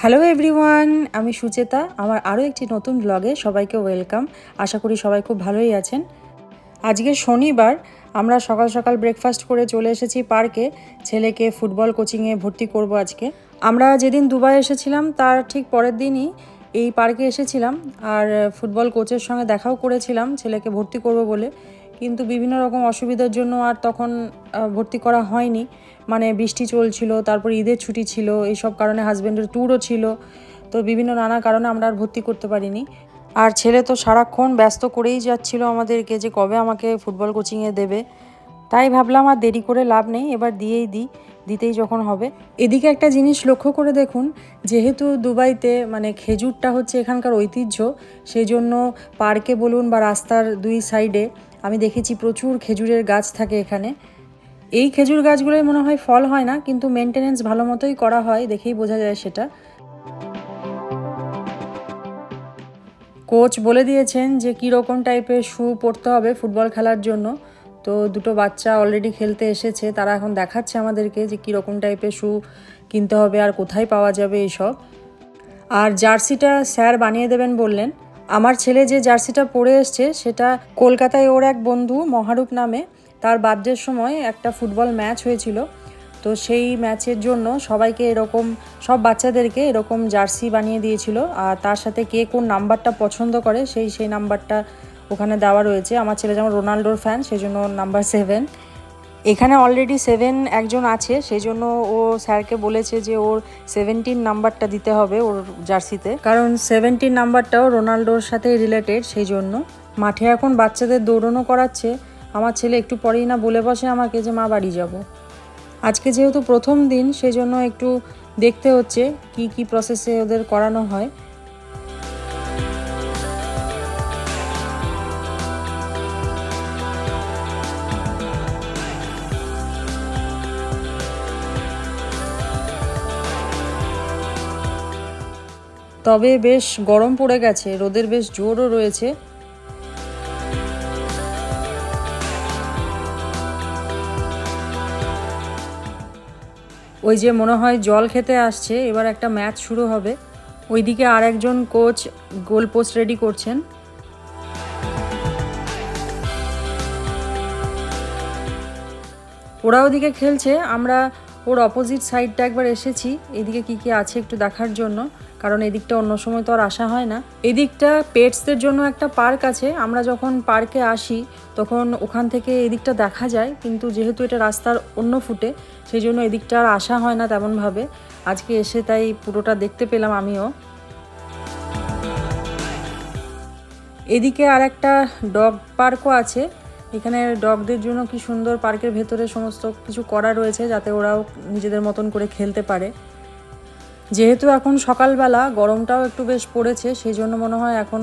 Hello everyone আমি সুচেতা। আমার আরও একটি নতুন ব্লগে সবাইকে ওয়েলকাম আশা করি সবাই খুব ভালোই আছেন। আজকে শনিবার, আমরা সকাল সকাল ব্রেকফাস্ট করে চলে এসেছি পার্কে। ছেলেকে ফুটবল কোচিংয়ে ভর্তি করব আজকে। আমরা যেদিন দুবাই এসেছিলাম, তার ঠিক পরের দিনই এই পার্কে এসেছিলাম। আর ফুটবল কোচের সঙ্গে দেখাও করেছিলাম, ছেলেকে ভর্তি করব বলে। কিন্তু বিভিন্ন রকম অসুবিধার জন্য আর তখন ভর্তি করা হয়নি। মানে বৃষ্টি চলছিল, তারপর ঈদের ছুটি ছিল এইসব কারণে হাজব্যান্ডের ট্যুরও ছিল। তো বিভিন্ন নানা কারণে আমরা আর ভর্তি করতে পারিনি। আর ছেলে তো সারাক্ষণ ব্যস্ত করেই যাচ্ছিল আমাদেরকে যে কবে আমাকে ফুটবল কোচিংয়ে দেবে। তাই ভাবলাম আর দেরি করে লাভ নেই, এবার দিয়েই দিই, দিতেই যখন হবে। এদিকে একটা জিনিস লক্ষ্য করে দেখুন, যেহেতু দুবাইতে মানে খেজুরটা হচ্ছে এখানকার ঐতিহ্য সেই জন্য পার্কে বলুন বা রাস্তার দুই সাইডে আমি দেখেছি প্রচুর খেজুরের গাছ থাকে এখানে। এই খেজুর গাছগুলোই মনে হয় ফল হয় না, কিন্তু মেনটেনেন্স ভালো মতোই করা হয়, দেখেই বোঝা যায় সেটা। কোচ বলে দিয়েছেন যে কী রকম টাইপের শু পরতে হবে ফুটবল খেলার জন্য। তো দুটো বাচ্চা অলরেডি খেলতে এসেছে, তারা এখন দেখাচ্ছে আমাদেরকে যে কী রকম টাইপের শু কিনতে হবে আর কোথায় পাওয়া যাবে এইসব আর জার্সিটা স্যার বানিয়ে দেবেন বললেন। আমার ছেলে যে জার্সিটা পরে এসছে, সেটা কলকাতায় ওর এক বন্ধু মহারূপ নামে। তার বার্থডের সময় একটা ফুটবল ম্যাচ হয়েছিল। তো সেই ম্যাচের জন্য সবাইকে এরকম, সব বাচ্চাদেরকে এরকম জার্সি বানিয়ে দিয়েছিল। আর তার সাথে কে কোন নাম্বারটা পছন্দ করে, সেই সেই নাম্বারটা ওখানে দেওয়া রয়েছে। আমার ছেলে যেমন রোনাল্ডোর ফ্যান সেই জন্য নাম্বার সেভেন এখানে অলরেডি সেভেন একজন আছে সেই জন্য ও স্যারকে বলেছে যে ওর সেভেন্টিন নাম্বারটা দিতে হবে ওর জার্সিতে। কারণ সেভেন্টিন নাম্বারটাও রোনাল্ডোর সাথে রিলেটেড সেই জন্য মাঠে এখন বাচ্চাদের দৌড়ানো করাচ্ছে। আমার ছেলে একটু পরেই না বলে বসে আমাকে যে, মা, বাড়ি যাব। আজকে যেহেতু প্রথম দিন সেই জন্য একটু দেখতে হচ্ছে কি কি প্রসেসে ওদের করানো হয়। তবে বেশ গরম পড়ে গেছে, রোদের বেশ জোরও রয়েছে। ওই যে মনে হয় জল খেতে আসছে, এবার একটা ম্যাচ শুরু হবে। ওইদিকে আর একজন কোচ গোল পোস্ট রেডি করছেন। ওরা ওদিকে খেলছে, আমরা ওর অপোজিট সাইডটা একবার এসেছি। এদিকে কি কি আছে একটু দেখার জন্য, কারণ এদিকটা অন্য সময় তো আর আসা হয় না। এদিকটা পেটসদের জন্য একটা পার্ক আছে। আমরা যখন পার্কে আসি, তখন ওখান থেকে এদিকটা দেখা যায়, কিন্তু যেহেতু এটা রাস্তার অন্য ফুটে, সেই জন্য এদিকটা আর আসা হয় না তেমনভাবে। আজকে এসে তাই পুরোটা দেখতে পেলাম আমিও। এদিকে আর একটা ডগ পার্কও আছে। এখানে ডগদের জন্য কি সুন্দর পার্কের ভেতরে সমস্ত কিছু করা রয়েছে যাতে ওরাও নিজেদের মতন করে খেলতে পারে। যেহেতু এখন সকালবেলা গরমটাও একটু বেশ পড়েছে সেই জন্য মনে হয় এখন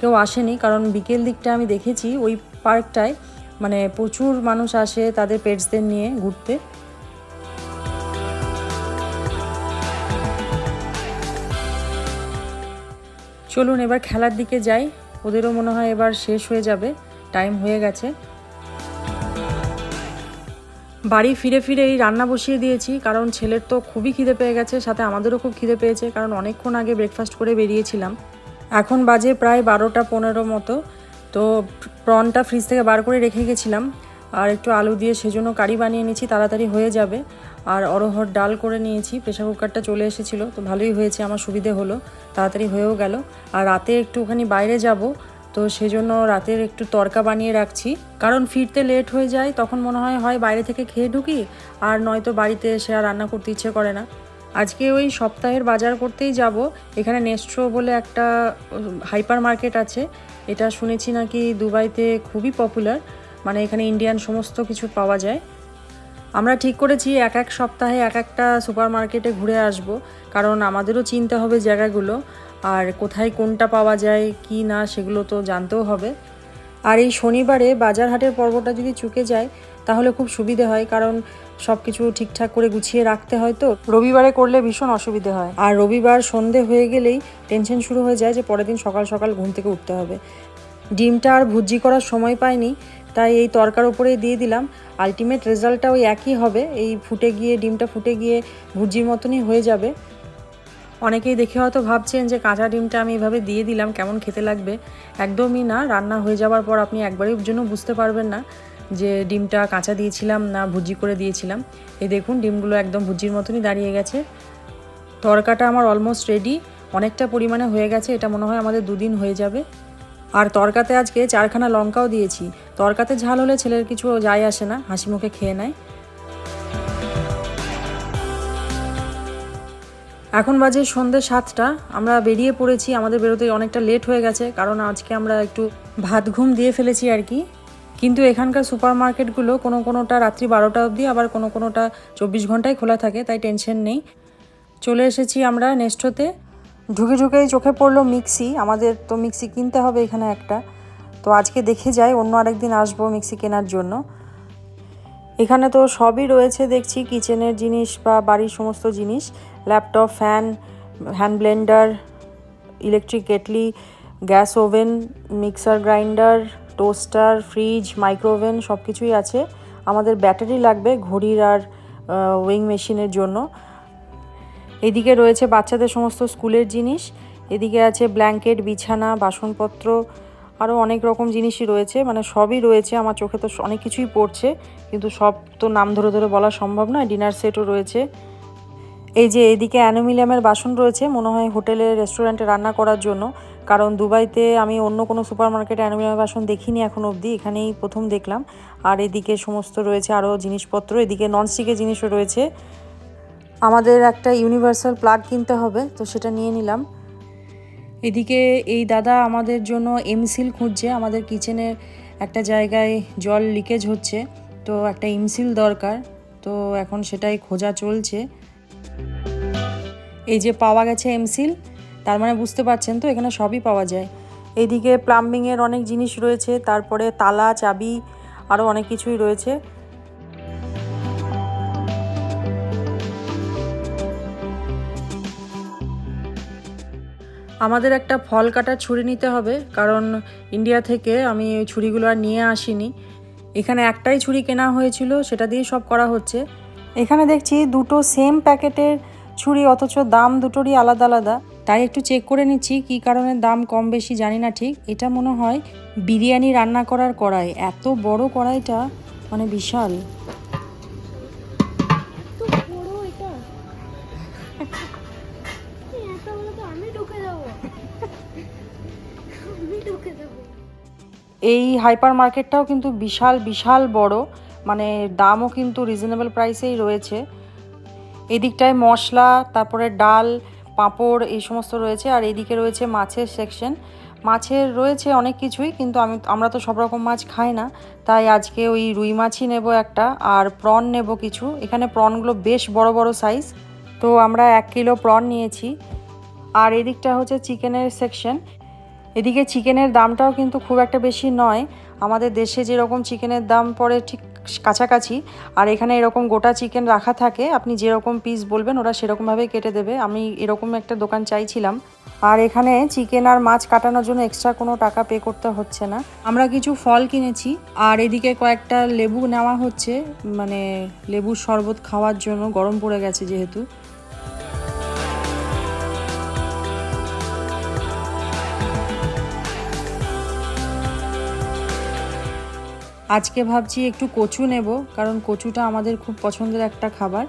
কেউ আসেনি। কারণ বিকেল দিকটা আমি দেখেছি, ওই পার্কটায় মানে প্রচুর মানুষ আসে তাদের পেটসদের নিয়ে ঘুরতে। চলুন এবার খেলার দিকে যাই। ওদেরও মনে হয় এবার শেষ হয়ে যাবে। টাইম হয়ে গেছে। বাড়ি ফিরে ফিরে এই রান্না বসিয়ে দিয়েছি, কারণ ছেলের তো খুবই খিদে পেয়ে গেছে, সাথে আমাদেরও খুব খিদে পেয়েছে, কারণ অনেকক্ষণ আগে ব্রেকফাস্ট করে বেরিয়েছিলাম। এখন বাজে প্রায় বারোটা পনেরো মতো, তো প্রনটা ফ্রিজ থেকে বার করে রেখে গেছিলাম, আর একটু আলু দিয়ে সেজন্য কারি বানিয়ে নিয়েছি তাড়াতাড়ি হয়ে যাবে। আর অরহর ডাল করে নিয়েছি প্রেশার কুকারটা চলে এসেছিল, তো ভালোই হয়েছে, আমার সুবিধে হলো, তাড়াতাড়ি হয়েও গেল। আর রাতে একটুখানি বাইরে যাব তো সেজন্য রাতের একটু তরকা বানিয়ে রাখছি। কারণ ফিরতে লেট হয়ে যায়, তখন মনে হয় হয় বাইরে থেকে খেয়ে ঢুকি, আর নয়তো বাড়িতে এসে আর রান্না করতে ইচ্ছে করে না। আজকে ওই সপ্তাহের বাজার করতেই যাব। এখানে নেস্ট্রো বলে একটা হাইপার মার্কেট আছে। এটা শুনেছি নাকি দুবাইতে খুবই পপুলার মানে এখানে ইন্ডিয়ান সমস্ত কিছু পাওয়া যায়। আমরা ঠিক করেছি, এক এক সপ্তাহে এক একটা সুপার মার্কেটে ঘুরে আসব। কারণ আমাদেরও চিনতে হবে জায়গাগুলো। আর কোথায় কোনটা পাওয়া যায়, কি না, সেগুলো তো জানতেও হবে। আর এই শনিবারে বাজার হাটের পর্বটা যদি চুকে যায়, তাহলে খুব সুবিধে হয়, কারণ সব কিছু ঠিকঠাক করে গুছিয়ে রাখতে হয় তো। রবিবারে করলে ভীষণ অসুবিধে হয়। আর রবিবার সন্ধে হয়ে গেলেই টেনশন শুরু হয়ে যায় যে পরের দিন সকাল সকাল ঘুম থেকে উঠতে হবে। ডিমটা আর ভুজি করার সময় পাইনি, তাই এই তরকার উপরেই দিয়ে দিলাম। আলটিমেট রেজাল্টটা ওই একই হবে, এই ফুটে গিয়ে, ডিমটা ফুটে গিয়ে ভুজির মতনই হয়ে যাবে। অনেকেই দেখে হয়তো ভাবছেন যে কাঁচা ডিমটা আমি এভাবে দিয়ে দিলাম, কেমন খেতে লাগবে? একদমই না, রান্না হয়ে যাওয়ার পর আপনি একবারের জন্য বুঝতে পারবেন না যে ডিমটা কাঁচা দিয়েছিলাম না ভুজি করে দিয়েছিলাম। এই দেখুন, ডিমগুলো একদম ভুজির মতনই দাঁড়িয়ে গেছে। তরকাটা আমার অলমোস্ট রেডি অনেকটা পরিমাণে হয়ে গেছে, এটা মনে হয় আমাদের দুদিন হয়ে যাবে। আর তরকাতে আজকে চারখানা লঙ্কাও দিয়েছি। তরকাতে ঝাল হলে ছেলের কিছু যায় আসে না, হাসি মুখে খেয়ে নেয়। এখন বাজে সন্ধ্যে সাতটা, আমরা বেরিয়ে পড়েছি, আমাদের বেরোতে অনেকটা লেট হয়ে গেছে, কারণ আজকে আমরা একটু ভাত ঘুম দিয়ে ফেলেছি আর কি। কিন্তু এখানকার সুপার মার্কেটগুলো কোনো কোনোটা রাত্রি বারোটা অবধি, আবার কোনো কোনোটা চব্বিশ ঘন্টায় খোলা থাকে, তাই টেনশন নেই। চলে এসেছি আমরা নেস্টোতে ঢুকে ঢুকেই চোখে পড়ল মিক্সি আমাদের তো মিক্সি কিনতে হবে এখানে একটা। তো আজকে দেখে যাই, অন্য আরেকদিন আসব মিক্সি কেনার জন্য। এখানে তো সবই রয়েছে দেখছি কিচেনের জিনিস বা বাড়ির সমস্ত জিনিস। Laptop fan hand blender electric kettle gas oven mixer grinder toaster fridge micro oven সব কিছুই আছে। আমাদের ব্যাটারি লাগবে ঘড়ির আর ওয়িং মেশিনের জন্য। এদিকে রয়েছে বাচ্চাদের সমস্ত স্কুলের জিনিস। এদিকে আছে ব্ল্যাঙ্কেট বিছানা, বাসনপত্র আরও অনেক রকম জিনিসই রয়েছে। মানে সবই রয়েছে, আমার চোখে তো অনেক কিছুই পড়ছে, কিন্তু সব তো নাম ধরে ধরে বলা সম্ভব নয়। ডিনার সেটও রয়েছে। এই যে এদিকে অ্যানুমিলিয়ামের বাসন রয়েছে, মনে হয় হোটেলে, রেস্টুরেন্টে রান্না করার জন্য। কারণ দুবাইতে আমি অন্য কোনো সুপার মার্কেটে অ্যানুমিলিয়ামের বাসন দেখিনি এখন অবধি, এখানেই প্রথম দেখলাম। আর এদিকে সমস্ত রয়েছে আরও জিনিসপত্র, এদিকে ননস্টিকের জিনিসও রয়েছে। আমাদের একটা ইউনিভার্সাল প্লাগ কিনতে হবে, তো সেটা নিয়ে নিলাম। এদিকে এই দাদা আমাদের জন্য এমসিল খুঁজছে, আমাদের কিচেনের একটা জায়গায় জল লিকেজ হচ্ছে, তো একটা এমসিল দরকার, তো এখন সেটাই খোঁজা চলছে। এই যে পাওয়া গেছে এমসিল তার মানে বুঝতে পারছেন তো, এখানে সবই পাওয়া যায়। এইদিকে প্লাম্বিংয়ের অনেক জিনিস রয়েছে, তারপরে তালা, চাবি আরও অনেক কিছুই রয়েছে। আমাদের একটা ফল কাটার ছুরি নিতে হবে, কারণ ইন্ডিয়া থেকে আমি ওই ছুরিগুলো আর নিয়ে আসিনি। এখানে একটাই ছুরি কেনা হয়েছিল, সেটা দিয়ে সব করা হচ্ছে। এখানে দেখছি দুটো সেম প্যাকেটের ছুরি অথচ দাম দুটোরই আলাদা আলাদা। তাই একটু চেক করে নিচ্ছি কী কারণে দাম কম বেশি জানি না ঠিক। এটা মনে হয় বিরিয়ানি রান্না করার কড়াই। এত বড় কড়াইটা মানে বিশাল। এই হাইপার মার্কেটটাও কিন্তু বিশাল বিশাল বড়। মানে দামও কিন্তু রিজনেবল প্রাইসেই রয়েছে। এদিকটায় মশলা, তারপরে ডাল, পাঁপড়, এই সমস্ত রয়েছে। আর এদিকে রয়েছে মাছের সেকশন মাছের রয়েছে অনেক কিছুই, কিন্তু আমি, আমরা তো সব রকম মাছ খাই না। তাই আজকে ওই রুই মাছই নেব একটা, আর প্রন নেব কিছু। এখানে প্রনগুলো বেশ বড় বড় সাইজ তো আমরা এক কিলো প্রন নিয়েছি। আর এদিকটা হচ্ছে চিকেনের সেকশন এদিকে চিকেনের দামটাও কিন্তু খুব একটা বেশি নয়। আমাদের দেশে যেরকম চিকেনের দাম পড়ে ঠিক কাছাকাছি। আর এখানে এরকম গোটা চিকেন রাখা থাকে, আপনি যেরকম পিস বলবেন ওরা সেরকমভাবেই কেটে দেবে। আমি এরকম একটা দোকান চাইছিলাম। আর এখানে চিকেন আর মাছ কাটানোর জন্য এক্সট্রা কোনো টাকা পে করতে হচ্ছে না। আমরা কিছু ফল কিনেছি, আর এদিকে কয়েকটা লেবু নেওয়া হচ্ছে। মানে লেবুর শরবত খাওয়ার জন্য গরম পড়ে গেছে যেহেতু। আজকে ভাবছি একটু কচু নেব, কারণ কচুটা আমাদের খুব পছন্দের একটা খাবার।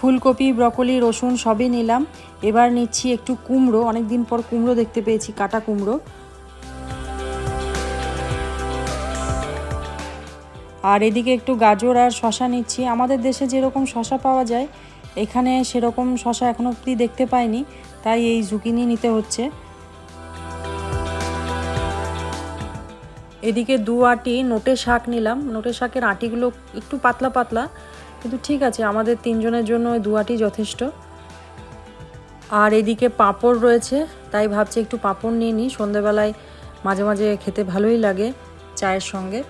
ফুলকপি, ব্রকলি, রসুন সবই নিলাম। এবার নিচ্ছি একটু কুমড়ো অনেক দিন পর কুমড়ো দেখতে পেয়েছি, কাটা কুমড়ো। আর এদিকে একটু গাজর আর শশা নিচ্ছি। আমাদের দেশে যেরকম শশা পাওয়া যায়, এখানে সেরকম শশা এখনও অব্দি দেখতে পাইনি, তাই এই ঝুঁকিনি নিতে হচ্ছে। এদিকে দু আটি নোটে শাক নিলাম। নোটে শাকের আটিগুলো একটু পাতলা পাতলা, কিন্তু ঠিক আছে, আমাদের তিনজনের জন্য দু আটি যথেষ্ট। আর এদিকে পাঁপড় রয়েছে, তাই ভাবছি একটু পাঁপড় নিয়ে নিই। সন্ধেবেলায় মাঝে মাঝে খেতে ভালোই লাগে চায়ের সঙ্গে।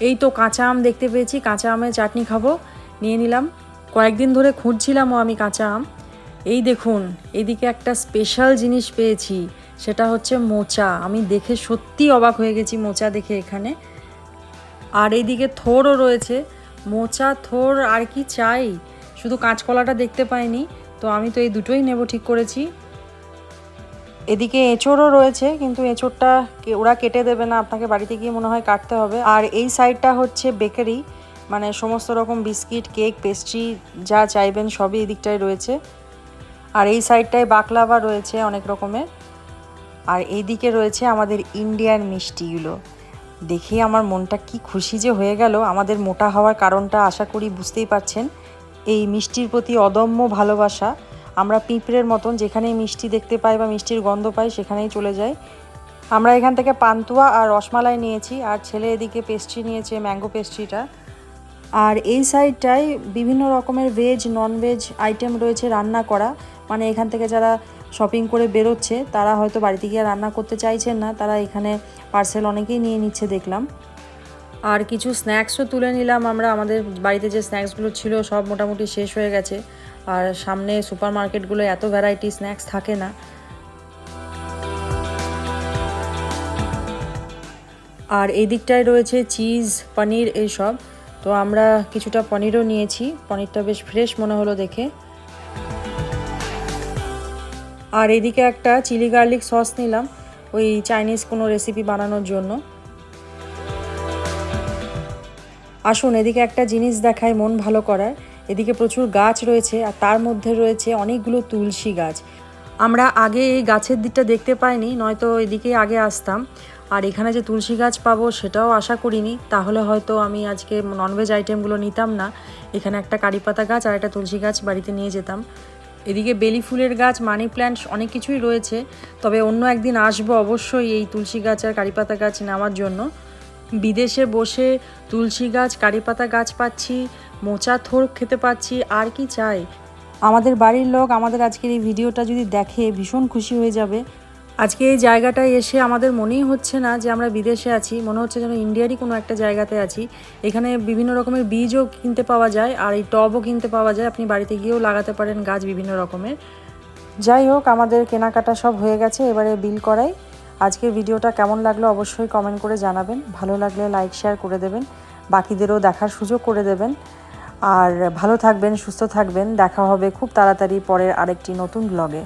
এই তো কাঁচা আম দেখতে পেয়েছি, কাঁচা আমের চাটনি খাব। নিয়ে নিলাম। কয়েকদিন ধরে খুঁজছিলামও আমি কাঁচা আম। এই দেখুন, এদিকে একটা স্পেশাল জিনিস পেয়েছি, সেটা হচ্ছে মোচা। আমি দেখে সত্যি অবাক হয়ে গেছি মোচা দেখে এখানে। আর এইদিকে থোরও রয়েছে। মোচা, থোর আর কি চাই? শুধু কাঁচকলাটা দেখতে পাইনি, তো আমি তো এই দুটোই নেব ঠিক করেছি। এদিকে এঁচড়ও রয়েছে, কিন্তু এঁচড়টা ওরা কেটে দেবে না, আপনাকে বাড়িতে গিয়ে মনে হয় কাটতে হবে। আর এই সাইডটা হচ্ছে বেকারি মানে সমস্ত রকম বিস্কিট, কেক, পেস্ট্রি, যা চাইবেন সবই এই দিকটায় রয়েছে। আর এই সাইডটায় বাকলাভা রয়েছে অনেক রকমের। আর এইদিকে রয়েছে আমাদের ইন্ডিয়ান মিষ্টিগুলো। দেখে আমার মনটা কি খুশি যে হয়ে গেল। আমাদের মোটা হওয়ার কারণটা আশা করি বুঝতেই পারছেন। এই মিষ্টির প্রতি অদম্য ভালোবাসা। আমরা পিঁপড়ের মতন যেখানেই মিষ্টি দেখতে পাই বা মিষ্টির গন্ধ পাই সেখানেই চলে যাই। আমরা এখান থেকে পান্তুয়া আর রসমালাই নিয়েছি আর ছেলে এদিকে পেস্ট্রি নিয়েছে ম্যাঙ্গো পেস্ট্রিটা আর এই সাইডটায় বিভিন্ন রকমের ভেজ নন ভেজ আইটেম রয়েছে রান্না করা। মানে এখান থেকে যারা শপিং করে বেরোচ্ছে, তারা হয়তো বাড়িতে গিয়ে রান্না করতে চাইছেন না, তারা এখানে পার্সেল অনেকেই নিয়ে নিচ্ছে দেখলাম। আর কিছু স্ন্যাক্সও তুলে নিলাম আমরা। আমাদের বাড়িতে যে স্ন্যাক্সগুলো ছিল সব মোটামুটি শেষ হয়ে গেছে। আর সামনে সুপার মার্কেটগুলো এত ভ্যারাইটি স্ন্যাক্স থাকে না। আর এই দিকটায় রয়েছে চিজ পনির এইসব। তো আমরা কিছুটা পনিরও নিয়েছি, পনিরটা বেশ ফ্রেশ মনে হলো দেখে। আর এদিকে একটা চিলি গার্লিক সস নিলাম, ওই চাইনিজ কোনো রেসিপি বানানোর জন্য। আসুন, এদিকে একটা জিনিস দেখায় মন ভালো করার। এদিকে প্রচুর গাছ রয়েছে আর তার মধ্যে রয়েছে অনেকগুলো তুলসী গাছ। আমরা আগে এই গাছের দিকটা দেখতে পাইনি, নয়তো এদিকে আগে আসতাম। আর এখানে যে তুলসী গাছ পাবো সেটাও আশা করিনি, তাহলে হয়তো আমি আজকে ননভেজ আইটেমগুলো নিতাম না। এখানে একটা কারি পাতা গাছ আর একটা তুলসী গাছ বাড়িতে নিয়ে যেতাম। এদিকে বেলি ফুলের গাছ, মানি প্ল্যান্ট অনেক কিছুই রয়েছে, তবে অন্য একদিন আসব অবশ্যই এই তুলসী গাছ আর কারি পাতা গাছ নেওয়ার জন্য। বিদেশে বসে তুলসী গাছ, কারি পাতা গাছ পাচ্ছি মোচা থোর খেতে পাচ্ছি, আর কি চাই? আমাদের বাড়ির লোক আমাদের আজকের এই ভিডিওটা যদি দেখে ভীষণ খুশি হয়ে যাবে। আজকে এই জায়গাটায় এসে আমাদের মনেই হচ্ছে না যে আমরা বিদেশে আছি, মনে হচ্ছে যেন ইন্ডিয়ারই কোনো একটা জায়গাতে আছি। এখানে বিভিন্ন রকমের বীজও কিনতে পাওয়া যায়, আর এই টবও কিনতে পাওয়া যায়। আপনি বাড়িতে গিয়েও লাগাতে পারেন গাছ বিভিন্ন রকমের। যাই হোক, আমাদের কেনাকাটা সব হয়ে গেছে, এবারে বিল করাই। আজকের ভিডিওটা কেমন লাগল অবশ্যই কমেন্ট করে জানাবেন। ভালো লাগলে লাইক, শেয়ার করে দেবেন। বাকিদেরও দেখার সুযোগ করে দেবেন। আর ভালো থাকবেন সুস্থ থাকবেন। দেখা হবে খুব তাড়াতাড়ি পরের আরেকটি নতুন ব্লগে